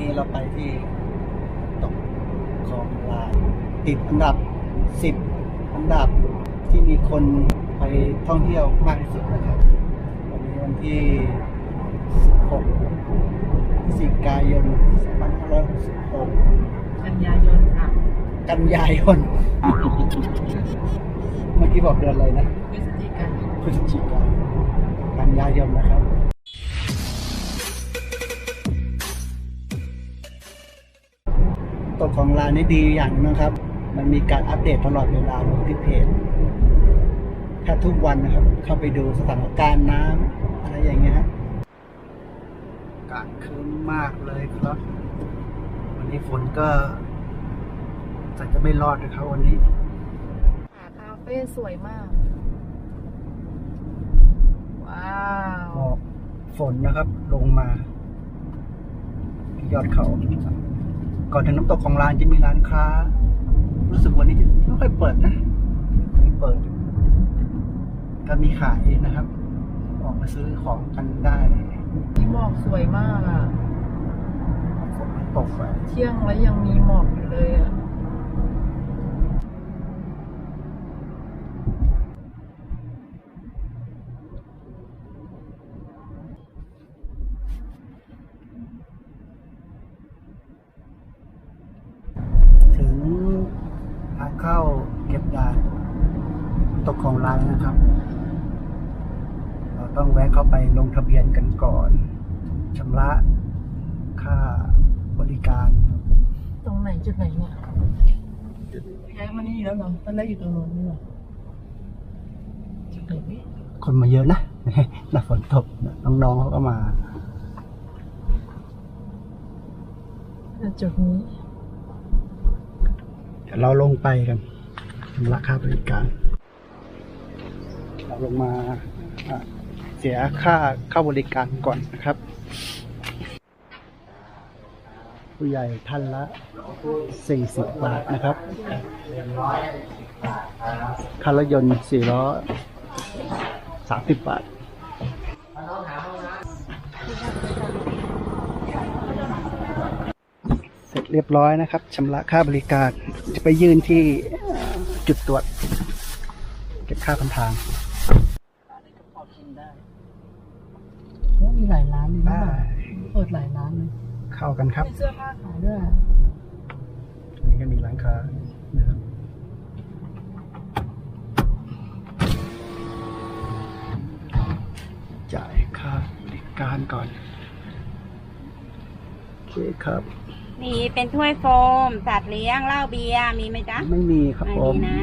นี้เราไปที่ตกคลองลานติดอันดับสิบอันดับที่มีคนไปท่องเที่ยวมากที่สุดนะครับ วันนี้วันที่ 16พฤศจิกายน2566กันยายนค่ะ กันยายน เมื่อกี้บอกเดือนอะไรนะพฤศจิกายนพฤศจิกายนกันยายนนะครับ ตัวของร้านนี้ดีอย่างหนึงนะครับ มันมีการอัปเดตตลอดเวลาลงที่เพจแทบทุกวันนะครับ เข้าไปดูสถานการณ์น้ำอะไรอย่างเงี้ยครับอากาศคืนมากเลยครับ วันนี้ฝนก็จะจะไม่รอดนะครับวันนี้หาคาเฟ่สวยมาก ว้าวหมอกฝนนะครับลงมาที่ยอดเขา ก่อนถึงน้ำตกของร้านจะมีร้านค้า รู้สึกวันนี้จะไม่ค่อยเปิดนะไม่เปิดก็มีขายนะครับ ออกมาซื้อของกันได้มีหมอกสวยมากอะฝนมันตกไปเที่ยงแล้วยังมีหมอกอยู่เลยอะ ถึงทางเข้าเก็บด่านน้ำตกของร้านนะครับ เราต้องแวะเข้าไปลงทะเบียนกันก่อน ชำระค่าบริการ ตรงไหนจุดไหนเนี่ยย้ายมานี่แล้วเหรอตอนแรกอยู่ตรงโน้นนี่เหรอจุดไหนพี่คนมาเยอะนะหน้าฝนตกน้องๆเขาก็มาจุดนี้เดี๋ยวเราลงไปกันชำระค่าบริการ เราลงมาอะเสียค่าเข้าบริการก่อนนะครับ ผู้ใหญ่ท่านละ 40 บาทนะครับค่ารถยนต์4ล้อ 30 บาท เสร็จเรียบร้อยนะครับชำระค่าบริการ จะไปยื่นที่เอ่อจุดตรวจ เก็บค่าพันทางแล้วมีหลายร้านเลยนะได้เปิดหลายร้านเลย เข้ากันครับมีเสื้อผ้าขายด้วยอันนี้ก็มีร้านค้านะครับจ่ายค่าบริการก่อนโอเคครับ มีเป็นถ้วยโฟมสัตว์เลี้ยงเหล้าเบียร์มีไหมจ๊ะไม่มีครับไม่ผมีมนะ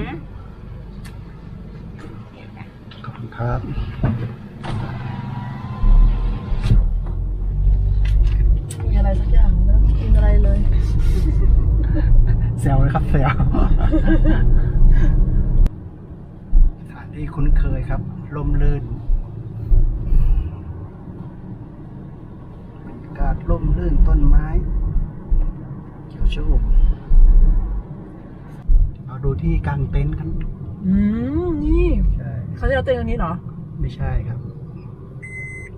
ขอบคุณครับ อะไรเลยแซวนะครับแซวสถานที่คุ้นเคยครับ ลมลื่นบรรยากาศร่มรื่นต้นไม้เขียวชอุ่มเราดูที่กลางเต็นท์กันอืมนี่ใช่เขาจะเอาเต็นท์ตรงนี้เหรอ ไม่ใช่ครับ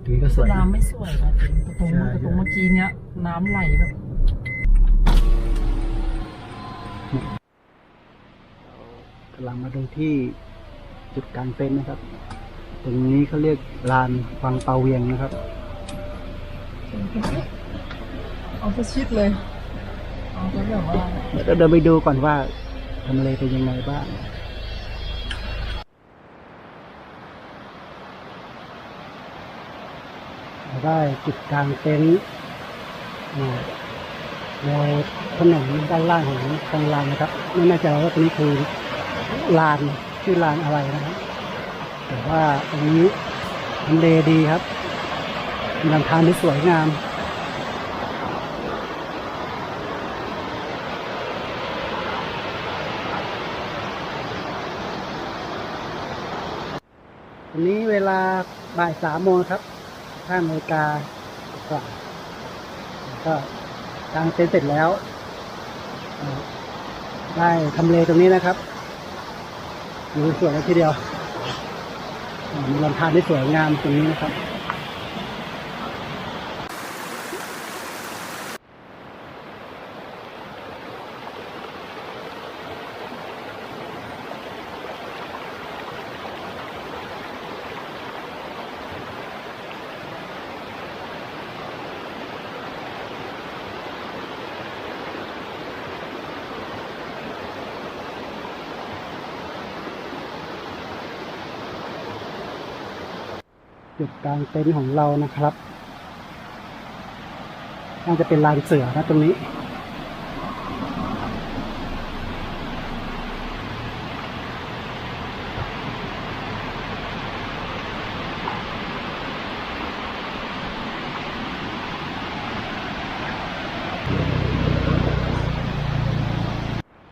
ตรงนี้ก็สวยนะน้ำไม่สวยนะจริงตรงใช่แต่ตรงเมื่อกี้เนี้ยน้ำไหลแบบ กำลังมาดูที่จุดกลางเต็นท์นะครับ ตรงนี้เขาเรียกลานฟังเปาเวียงนะครับเอาซะชิดเลยเอาซะแบบว่าเดี๋ยวเดินไปดูก่อนว่าทำเลเป็นยังไงบ้างได้จุดกลางเต็นท์ ในถนนด้านล่างของทางลานนะครับ ไม่แน่ใจว่าตรงนี้คือลานชื่อลานอะไรนะครับแต่ว่าตรงนี้ทำเลดีครับมีลำธารที่สวยงามวันนี้เวลาบ่ายสามโมงครับห้านาฬิกากว่าก็ กางเต็นท์เสร็จแล้ว ได้ทำเลตรงนี้นะครับอยู่สวยเลยทีเดียวมีลำธารที่สวยงามตรงนี้นะครับ จุดกลางเต็นท์ของเรานะครับ น่าจะเป็นลานเสือนะตรงนี้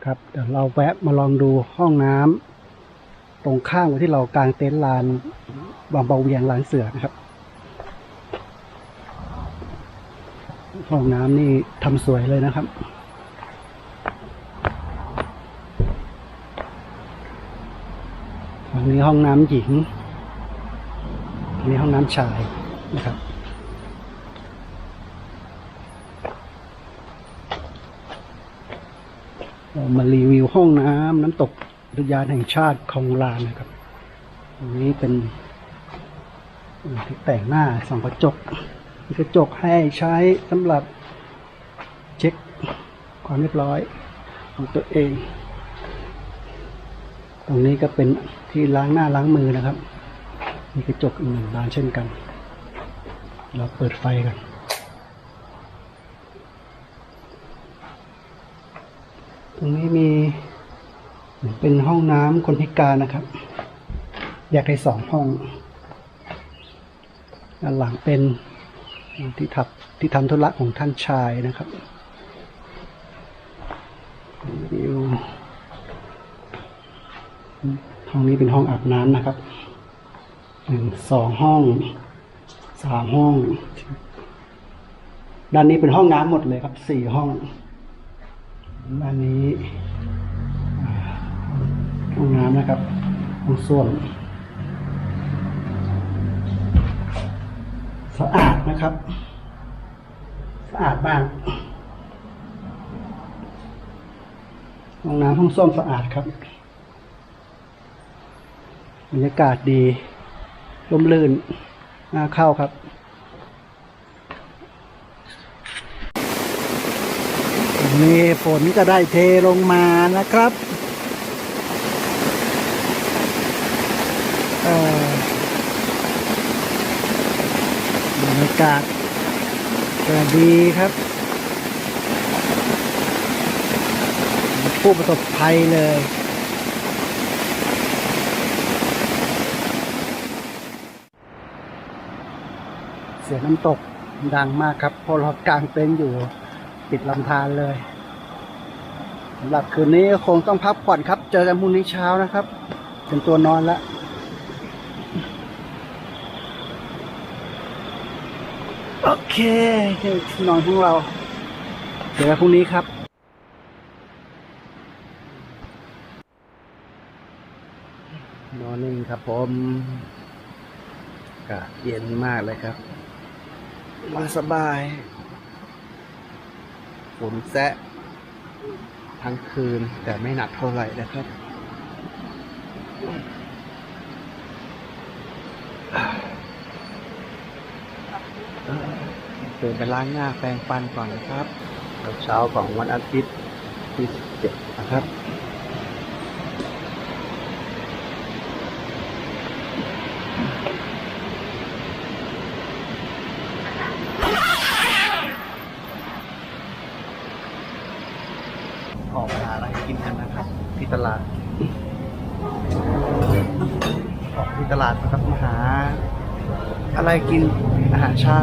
ครับเดี๋ยวเราแวะมาลองดูห้องน้ำตรงข้างที่เรากางเต็นท์ลาน บางเบาเวียงลานเสือนะครับ ห้องน้ำนี่ทำสวยเลยนะครับอันนี้ห้องน้ำหญิงอันนี้ห้องน้ำชายนะครับเรามารีวิวห้องน้ำน้ำตกอุทยานแห่งชาติคลองลานนะครับตรงนี้เป็น ที่แต่งหน้าส่องกระจกมีกระจกให้ใช้สำหรับเช็คความเรียบร้อยของตัวเอง ตรงนี้ก็เป็นที่ล้างหน้าล้างมือนะครับ มีกระจกอีกหนึ่งบานเช่นกัน เราเปิดไฟกันตรงนี้มีเหมือนเป็นห้องน้ำคนพิการนะครับแยกได้สองห้อง ด้านหลังเป็นที่ทับที่ทำธุระของท่านชายนะครับวิวห้องนี้เป็นห้องอาบน้ำนะครับหนึ่งสองห้องสามห้อง ด้านนี้เป็นห้องน้ำหมดเลยครับสี่ห้องด้านนี้ห้องน้ำนะครับห้องส้วม สะอาดนะครับ สะอาดมากห้องน้ำห้องส้วมสะอาดครับบรรยากาศดีร่มรื่นน่าเข้าครับนี่ฝนก็ได้เทลงมานะครับ เอ่อบรรยา กาศก็ดีครับ ผู้ประสบภัยเลยเสียงน้ำตกดังมากครับพราะเรากางเต็นท์อยู่ปิดลำธารเลยสำหรับคืนนี้คงต้องพักผ่อนครับ เจอกันพรุ่งนี้เช้านะครับ เป็นตัวนอนแล้ว โอ เคที่นอนของเราเจอกันพรุ่งนี้ครับนอนนิ่งครับผมอากาศเย็นมากเลยครับมาสบายฝนแซะทั้งคืนแต่ไม่หนักเท่าไหร่นะครับ เดินไปล้างหน้าแปรงฟันก่อนนะครับเช้าของวันอาทิตย์ที่17นะครับออกมาอะไรกินกันนะครับ ที่ตลาดออกที่ตลาดนะครับมาหาอะไรกินอาหารเช้า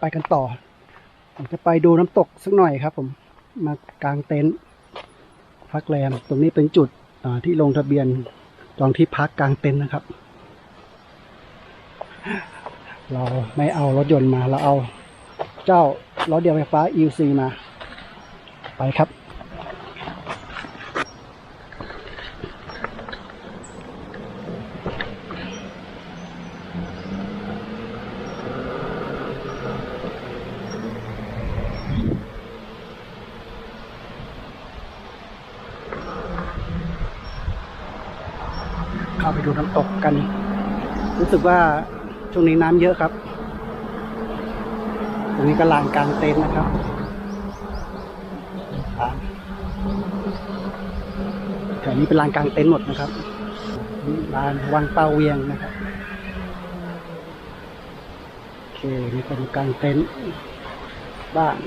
ไปกันต่อ ผมจะไปดูน้ำตกสักหน่อยครับ ผมมากางเต็นท์พักแรม ตรงนี้เป็นจุดที่ลงทะเบียนจองที่พักกลางเต็นท์นะครับ เราไม่เอารถยนต์มา เราเอาเจ้ารถเดียวไฟฟ้า EUC มา ไปครับ ดูน้ำตกกัน รู้สึกว่าช่วงนี้น้ำเยอะครับ ตรงนี้ก็ลานกลางเต็นท์นะครับขทางแถวนี้เป็นลานกลางเต็นท์หมดนะครับลานวังเปาเวียงนะครับโอเคนี่เป็นกลางเต็นท์บ้าน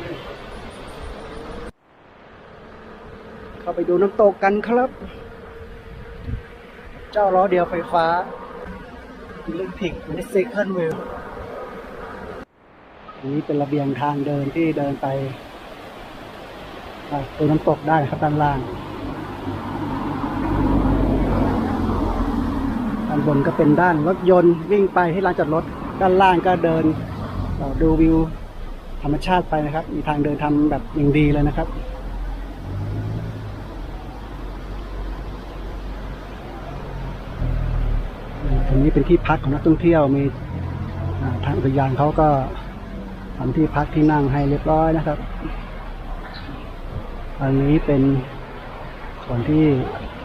เข้าไปดูน้ำตกกันครับ เจ้าล้อเดียวไฟฟ้าอิเล็กทริกในเซคันด์เวลอันนี้เป็นระเบียงทางเดินที่เดินไปอ่าตัวน้ำตกได้ครับด้านล่างด้านบนก็เป็นด้านรถยนต์วิ่งไปที่ลานจอดรถ ด้านล่างก็เดินดูวิวธรรมชาติไปนะครับ มีทางเดินทำแบบอย่างดีเลยนะครับ ตรง นี้เป็นที่พักของนักท่องเที่ยวมีทางอุทยานเขาก็ทำที่พักที่นั่งให้เรียบร้อยนะครับ อันนี้เป็นส่วนที่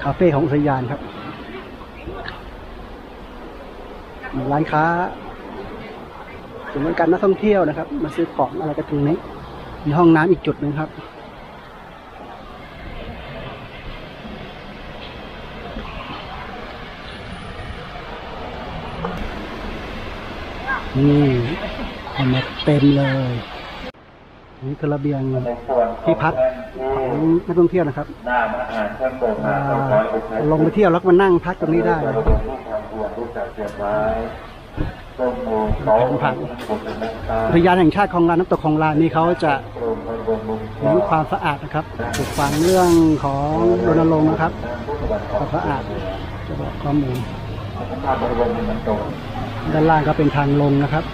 คาเฟ่ของอุทยานครับ ร้านค้าถึงบริการนักท่องเที่ยวนะครับ มาซื้อของอะไรกันตรงนี้ มีห้องน้ำอีกจุดหนึ่งครับ นี่เห็นไหมเต็มเลยนี่คือระเบียงที่พักของนักท่องเที่ยวนะครับหน้าองโบกอ่หาต้องคอยอุปาลงไปเที่ยวแล้วก็มานั่งพักตรงนี้ได้ลงรูปทาเสียบไว้ต้มโมเขาผ่านบุกเป็นนักอุทยานแห่งชาติของลานน้ำตกของลานนี่เขาจะมพระบรมมุงเน้นความสะอาดนะครับปลูกฝังเรื่องของรณรงค์นะครับความสะอาดจะบอกข้อมูล ด้านล่างก็เป็นทางลงนะครับ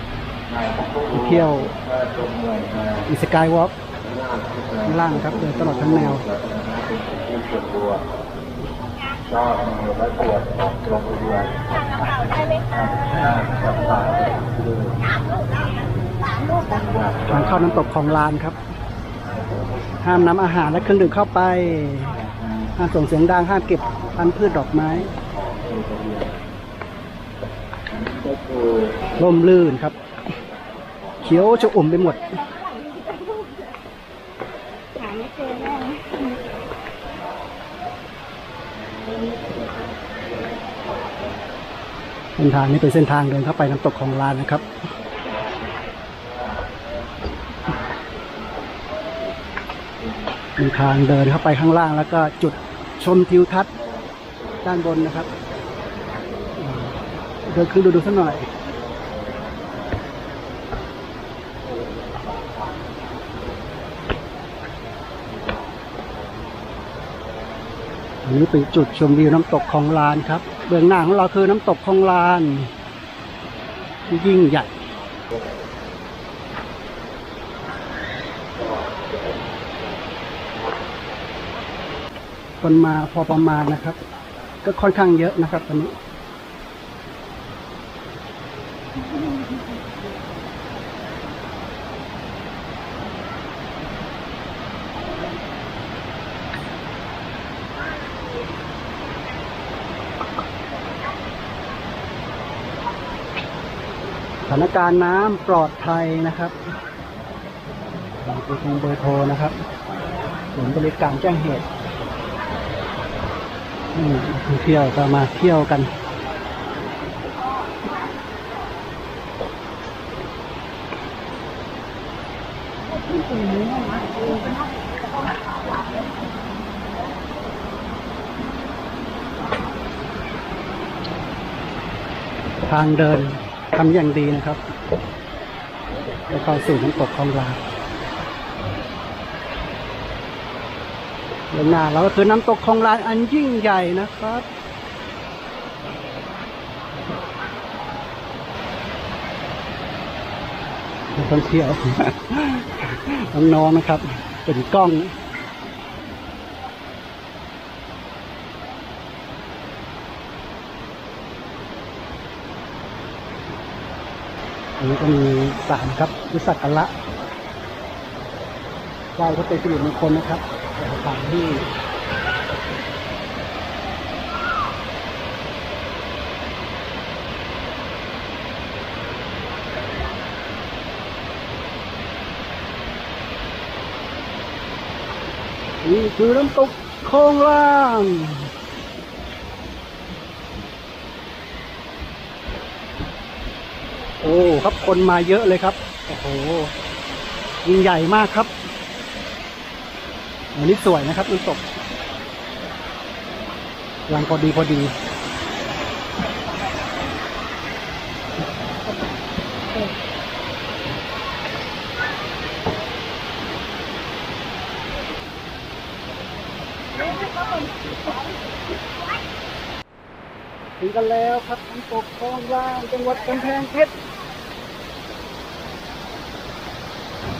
ไปเที่ยวอีสกายวอล์กข้างล่างครับเดินตลอดทั้งแนวเป็นที่ส่วนรวมชอบมือและตรวจของโรงเรียนจับตาทางเข้าน้ำตกของลานครับ ห้ามนำอาหารและเครื่องดื่มเข้าไป ห้ามส่งเสียงดัง ห้ามเก็บพันธุ์พืชดอกไม้ ก็คือ ร่มรื่นครับ เขียวชอุ่มไปหมดเส้นทางนี้เป็นเส้นทางเดินเข้าไปน้ำตกของลานนะครับมีทางเดินเข้าไปข้างล่างแล้วก็จุดชมทิวทัศน์ด้านบนนะครับ เดินขึ้นดูดูสักหน่อยอันนี้เป็นจุดชมวิวน้ำตกของลานครับ เบื้องหน้าของเราคือน้ำตกของลาน ยิ่งใหญ่คนมาพอประมาณนะครับ ก็ค่อนข้างเยอะนะครับตอนนี้ สถานการณ์น้ำปลอดภัยนะครับเบอร์โทรเบอร์โทรนะครับศูนย์บริการแจ้งเหตุนี่ท่องเที่ยวจะมาเที่ยวกัน ทางเดินทำอย่างดีนะครับไปเข้าสู่น้ำตกคลองลานเรื่องหน้าเราก็คือน้ำตกคลองลานอันยิ่งใหญ่นะครับ นัก ท่องเที่ยวน้องๆนะครับ เป็นกล้องอันนี้ก็มีสารครับวิสักกันละไหว้พระเป็นสิริมงคลนะครับสถานที่ นี่คือน้ำตกคลองล่างโอ้ครับคนมาเยอะเลยครับ โอ้โหยิ่งใหญ่มากครับวันนี้สวยนะครับน้ำตกกำลังพอดีพอดี ถึงกันแล้ว ครับน้ำตกคลองล่างจังหวัดกำแพงเพชร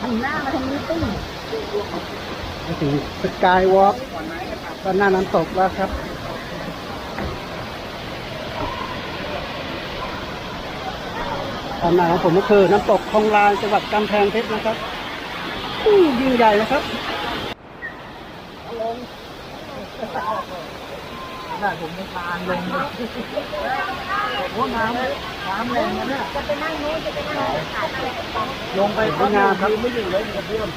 หันหน้ามาทางนี้ตึ้งมาถึงสกายวอล์กด้านหน้าน้ำตกแล้วครับด้านหน้าของผมก็คือน้ำตกคลองลานจังหวัดกำแพงเพชรนะครับยิ่งใหญ่นะครับ ได้ผมไม่ทานลงเลยโอ้น้ำน้ำแรงนะเนี่ยจะไปนั่งนู้นจะไปนั่งลงไปก็งามครับไม่อยู่เลยกับเพื่อน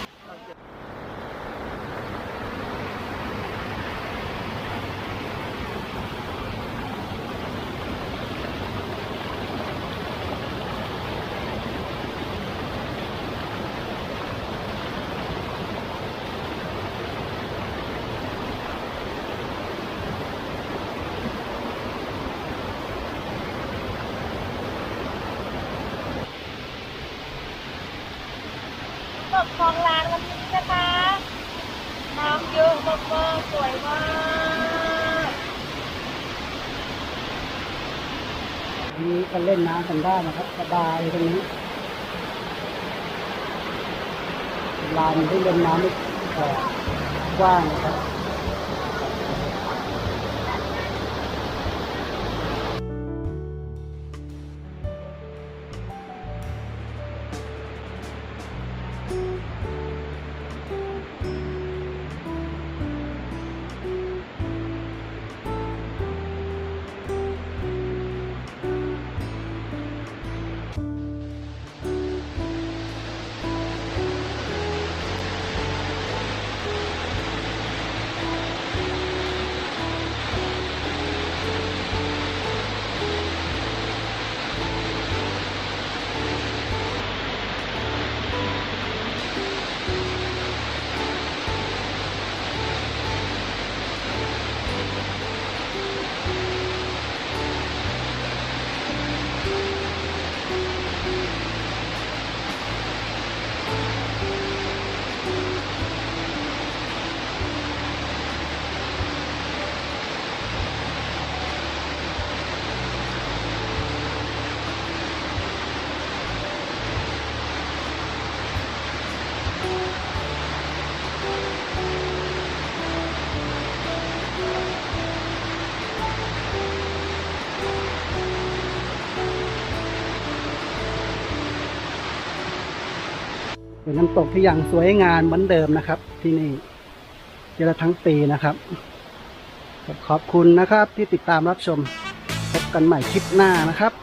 ตกคลองลานวันนี้นะคะ น้ำเยอะมากๆสวยมาก นี้ก็เล่นน้ำกันได้นะครับสบายตรงนี้ลานที่เล่นน้ำไม่กว้างนะครับ เป็นน้ำตกที่อย่างสวยงามเหมือนเดิมนะครับ ที่นี่เจอทั้งปีนะครับ ขอบคุณนะครับที่ติดตามรับชม พบกันใหม่คลิปหน้านะครับ